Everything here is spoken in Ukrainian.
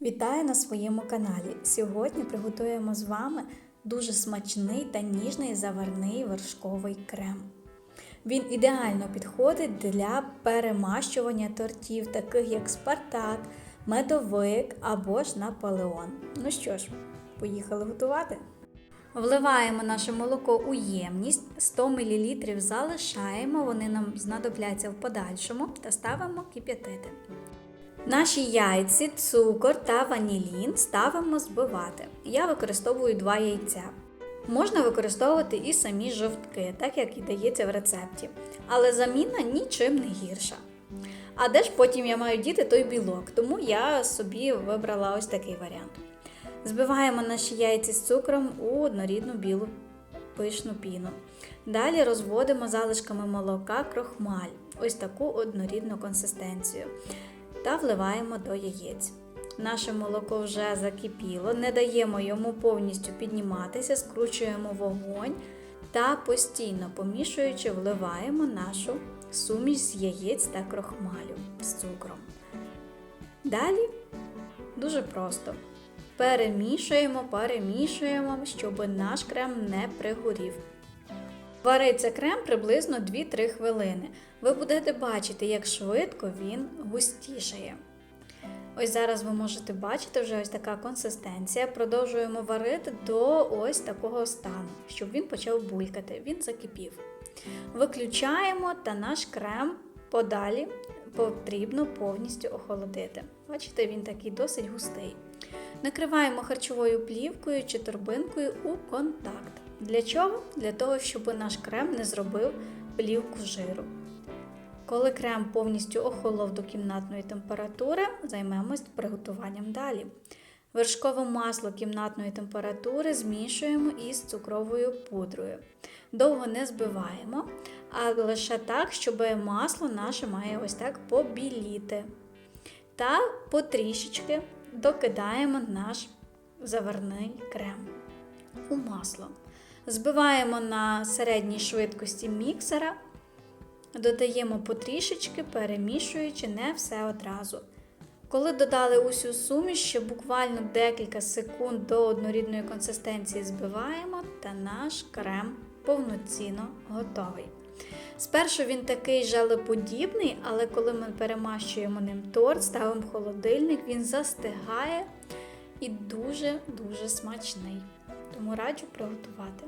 Вітаю на своєму каналі. Сьогодні приготуємо з вами дуже смачний та ніжний заварний вершковий крем. Він ідеально підходить для перемащування тортів, таких як Спартак, медовик або ж Наполеон. Ну що ж, поїхали готувати. Вливаємо наше молоко у ємність, 100 мл залишаємо, вони нам знадобляться в подальшому та ставимо кип'ятити. Наші яйці, цукор та ванілін ставимо збивати. Я використовую два яйця. Можна використовувати і самі жовтки, так як і дається в рецепті. Але заміна нічим не гірша. А де ж потім я маю діти той білок, тому я собі вибрала ось такий варіант. Збиваємо наші яйці з цукром у однорідну білу пишну піну. Далі розводимо залишками молока крохмаль, ось таку однорідну консистенцію та вливаємо до яєць. Наше молоко вже закипіло, не даємо йому повністю підніматися, скручуємо вогонь та постійно помішуючи, вливаємо нашу суміш з яєць та крохмалю з цукром. Далі дуже просто. Перемішуємо, перемішуємо, щоб наш крем не пригорів. Вариться крем приблизно 2-3 хвилини. Ви будете бачити, як швидко він густішає. Ось зараз ви можете бачити вже ось така консистенція. Продовжуємо варити до ось такого стану, щоб він почав булькати, він закипів. Виключаємо та наш крем подалі потрібно повністю охолодити. Бачите, він такий досить густий. Накриваємо харчовою плівкою чи торбинкою у контакт. Для чого? Для того, щоб наш крем не зробив плівку жиру. Коли крем повністю охолов до кімнатної температури, займемось приготуванням далі. Вершкове масло кімнатної температури змішуємо із цукровою пудрою. Довго не збиваємо, а лише так, щоб масло наше має ось так побіліти. Та потрішечки докидаємо наш заварний крем у масло. Збиваємо на середній швидкості міксера, додаємо потрішечки, перемішуючи не все одразу. Коли додали усю суміш, ще буквально декілька секунд до однорідної консистенції збиваємо, та наш крем повноцінно готовий. Спершу він такий жалеподібний, але коли ми перемащуємо ним торт, ставимо в холодильник, він застигає і дуже-дуже смачний. Тому раджу приготувати.